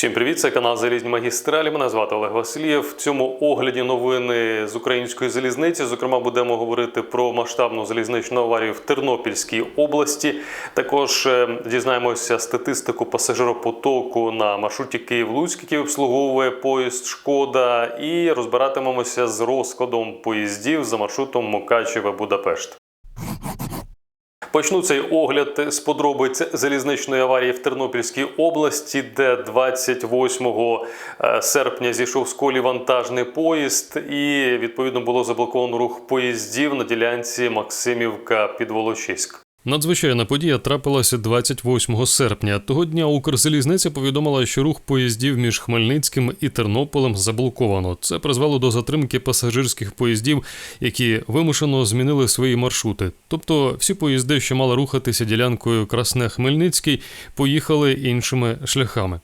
Всім привіт, це канал Залізні магістралі. Мене звати Олег Васильєв. В цьому огляді новини з української залізниці. Зокрема, будемо говорити про масштабну залізничну аварію в Тернопільській області. Також е, дізнаємося статистику пасажиропотоку на маршруті Київ-Луцьк, який обслуговує поїзд Шкода, і розбиратимемося з розкладом поїздів за маршрутом Мукачеве-Будапешт. Почну цей огляд з подробиць залізничної аварії в Тернопільській області, де 28 е, серпня зійшов з колі вантажний поїзд, і відповідно було заблоковано рух поїздів на ділянці Максимівка Підволочиськ. Надзвичайна подія трапилася 28 серпня. Того дня Укрзалізниця повідомила, що рух поїздів між Хмельницьким і Тернополем заблоковано. Це призвело до затримки пасажирських поїздів, які вимушено змінили свої маршрути. Тобто всі поїзди, що мали рухатися ділянкою Красне-Хмельницький, поїхали іншими шляхами.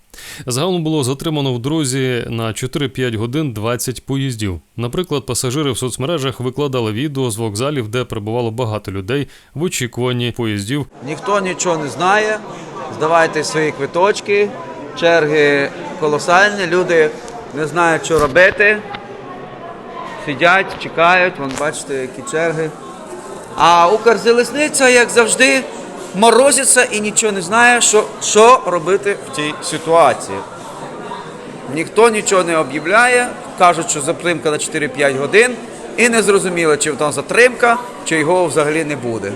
Загалом було затримано в дорозі на 4-5 годин 20 поїздів. Наприклад, пасажири в соцмережах викладали відео з вокзалів, де прибувало багато людей в очікуванні поїздів. Ніхто нічого не знає. Здавайте свої квиточки, черги колосальні, люди не знають, що робити. Сидять, чекають, вон бачите, які черги. А Укрзалізниця, як завжди, морозиться і нічого не знає, що, що робити в цій ситуації. Ніхто нічого не об'являє, кажуть, що затримка на 4-5 годин, і не зрозуміло, чи там затримка, чи його взагалі не буде.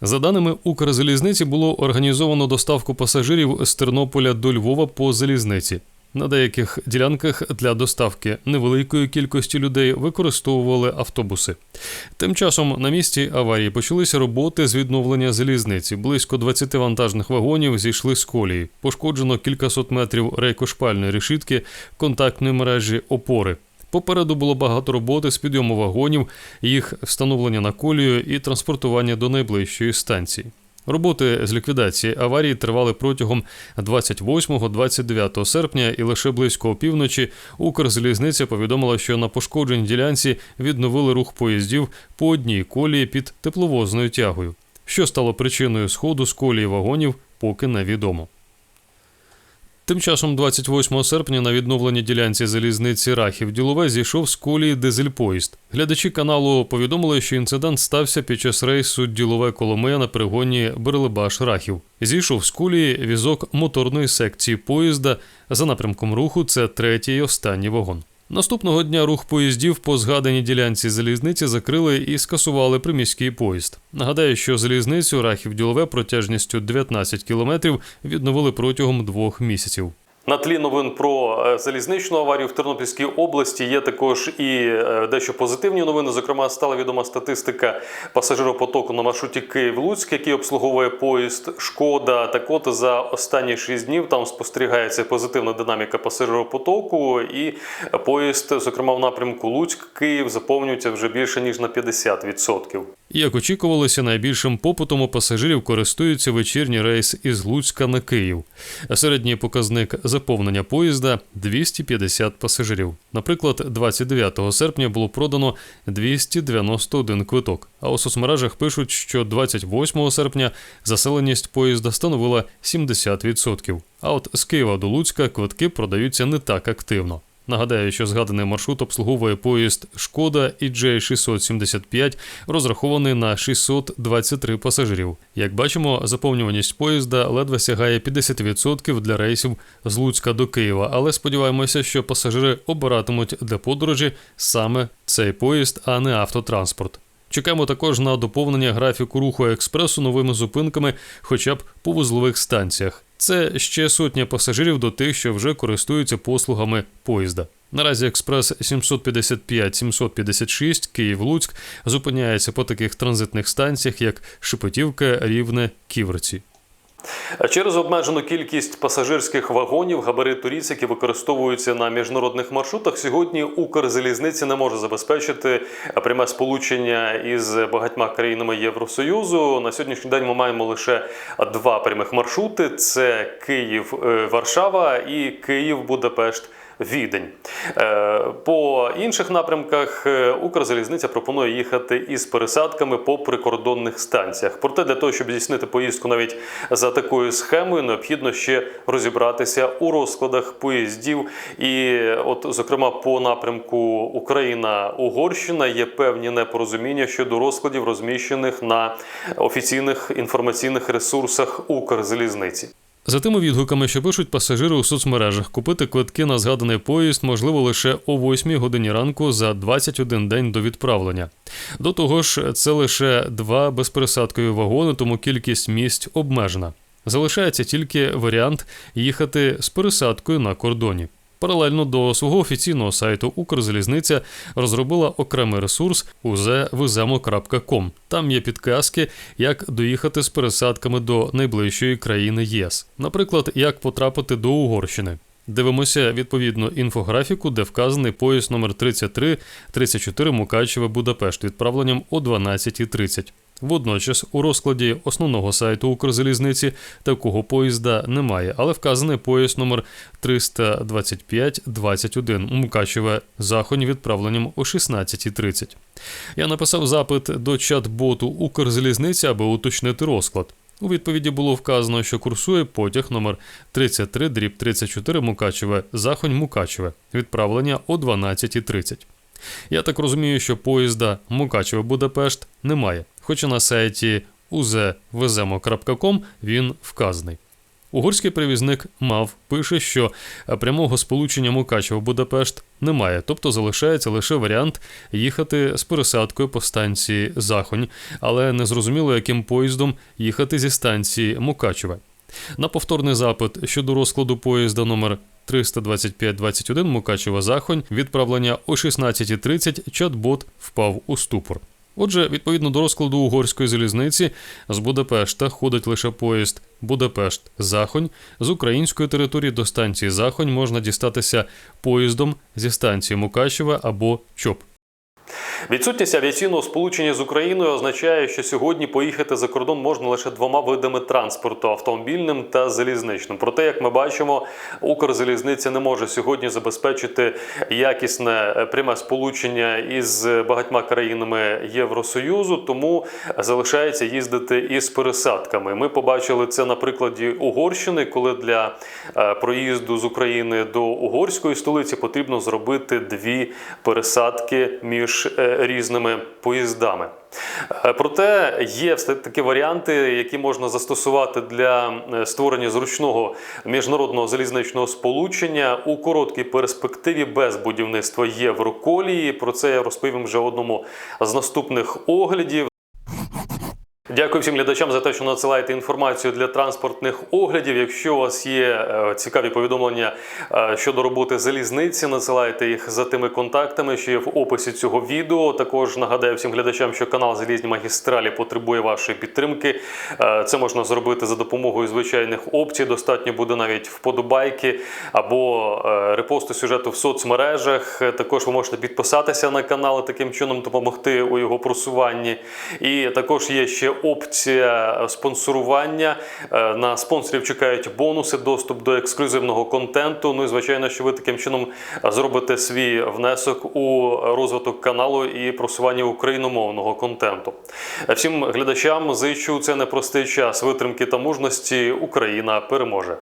За даними Укрзалізниці, було організовано доставку пасажирів з Тернополя до Львова по залізниці. На деяких ділянках для доставки невеликої кількості людей використовували автобуси. Тим часом на місці аварії почалися роботи з відновлення залізниці. Близько 20 вантажних вагонів зійшли з колії. Пошкоджено кількасот метрів рейкошпальної решітки, контактної мережі опори. Попереду було багато роботи з підйому вагонів, їх встановлення на колію і транспортування до найближчої станції. Роботи з ліквідації аварії тривали протягом 28-29 серпня, і лише близько опівночі Укрзалізниця повідомила, що на пошкодженій ділянці відновили рух поїздів по одній колії під тепловозною тягою. Що стало причиною сходу з колії вагонів, поки невідомо. Тим часом, 28 серпня, на відновленій ділянці залізниці Рахів Ділове зійшов з колії дизель-поїзд. Глядачі каналу повідомили, що інцидент стався під час рейсу Ділове Коломия на перегоні Берлебаш Рахів. Зійшов з колії візок моторної секції поїзда. За напрямком руху це третій і останній вагон. Наступного дня рух поїздів по згаданій ділянці залізниці закрили і скасували приміський поїзд. Нагадаю, що залізницю рахів ділове протяжністю 19 кілометрів відновили протягом двох місяців. На тлі новин про е, залізничну аварію в Тернопільській області є також і е, дещо позитивні новини. Зокрема, стала відома статистика пасажиропотоку на маршруті Київ-Луцьк, який обслуговує поїзд Шкода. Так от за останні 6 днів там спостерігається позитивна динаміка пасажиропотоку, і поїзд, зокрема в напрямку Луцьк-Київ, заповнюється вже більше ніж на 50%. Як очікувалося, найбільшим попитом у пасажирів користуються вечірній рейс із Луцька на Київ. Середній показник заповнення поїзда 250 пасажирів. Наприклад, 29 серпня було продано 291 квиток. А у соцмережах пишуть, що 28 серпня заселеність поїзда становила 70%. А от з Києва до Луцька квитки продаються не так активно. Нагадаю, що згаданий маршрут обслуговує поїзд Шкода EJ675, розрахований на 623 пасажирів. Як бачимо, заповнюваність поїзда ледве сягає 50% для рейсів з Луцька до Києва, але сподіваємося, що пасажири обиратимуть для подорожі саме цей поїзд, а не автотранспорт. Чекаємо також на доповнення графіку руху експресу новими зупинками, хоча б по вузлових станціях. Це ще сотня пасажирів до тих, що вже користуються послугами поїзда. Наразі експрес 755-756 Київ-Луцьк зупиняється по таких транзитних станціях, як Шепетівка, Рівне, Ківерці. Через обмежену кількість пасажирських вагонів габариту ріс, які використовуються на міжнародних маршрутах, сьогодні Укрзалізниці не може забезпечити пряме сполучення із багатьма країнами Євросоюзу. На сьогоднішній день ми маємо лише два прямих маршрути: це Київ-Варшава і Київ-Будапешт. Відень. Е, По інших напрямках е, Укрзалізниця пропонує їхати із пересадками по прикордонних станціях. Проте для того, щоб здійснити поїздку навіть за такою схемою, необхідно ще розібратися у розкладах поїздів. І, от, зокрема, по напрямку Україна-Угорщина є певні непорозуміння щодо розкладів, розміщених на офіційних інформаційних ресурсах Укрзалізниці. За тими відгуками, що пишуть пасажири у соцмережах, купити квитки на згаданий поїзд можливо лише о 8 годині ранку за 21 день до відправлення. До того ж, це лише два безпересадкові вагони, тому кількість місць обмежена. Залишається тільки варіант їхати з пересадкою на кордоні. Паралельно до свого офіційного сайту Укрзалізниця розробила окремий ресурс uzvzemo.com. Там є підказки, як доїхати з пересадками до найближчої країни ЄС. Наприклад, як потрапити до Угорщини. Дивимося відповідно інфографіку, де вказаний поїзд номер 33 34 Мукачеве Будапешт відправленням о 12.30. Водночас у розкладі основного сайту Укрзалізниці такого поїзда немає, але вказаний поїзд номер 325-21 Мукачеве Захонь відправленням о 16.30. Я написав запит до чат-боту Укрзалізниці, аби уточнити розклад. У відповіді було вказано, що курсує потяг номер 33 дріб 34 Мукачеве Захонь Мукачеве відправлення о 12.30. Я так розумію, що поїзда Мукачеве Будапешт немає, хоча на сайті uzvzemo.com він вказаний. Угорський перевізник МАВ пише, що прямого сполучення Мукачево-Будапешт немає, тобто залишається лише варіант їхати з пересадкою по станції Захонь, але не зрозуміло, яким поїздом їхати зі станції Мукачеве. На повторний запит щодо розкладу поїзда номер 325-21 Мукачева Захонь відправлення о 16.30 чат-бот впав у ступор. Отже, відповідно до розкладу угорської залізниці, з Будапешта ходить лише поїзд Будапешт-Захонь. З української території до станції Захонь можна дістатися поїздом зі станції Мукачева або ЧОП. Відсутність авіаційного сполучення з Україною означає, що сьогодні поїхати за кордон можна лише двома видами транспорту автомобільним та залізничним. Проте, як ми бачимо, Укрзалізниця не може сьогодні забезпечити якісне е, пряме сполучення із багатьма країнами Євросоюзу, тому залишається їздити із пересадками. Ми побачили це на прикладі Угорщини, коли для е, проїзду з України до угорської столиці потрібно зробити дві пересадки між е, різними поїздами. Е, Проте є все такі варіанти, які можна застосувати для е, створення зручного міжнародного залізничного сполучення у короткій перспективі без будівництва Євроколії. Про це я розповім вже в одному з наступних оглядів. Дякую всім глядачам за те, що надсилаєте інформацію для транспортних оглядів. Якщо у вас є е, цікаві повідомлення е, щодо роботи залізниці, надсилайте їх за тими контактами, що є в описі цього відео. Також нагадаю всім глядачам, що канал Залізні магістралі потребує вашої підтримки. Е, Це можна зробити за допомогою звичайних опцій. Достатньо буде навіть вподобайки або репосту сюжету в соцмережах. Також ви можете підписатися на канал таким чином допомогти у його просуванні. І також є ще опція спонсорування. Е, На спонсорів чекають бонуси, доступ до ексклюзивного контенту. Ну і звичайно, що ви таким чином зробите свій внесок у розвиток каналу і просування україномовного контенту. Всім глядачам зичу це непростий час витримки та мужності. Україна переможе.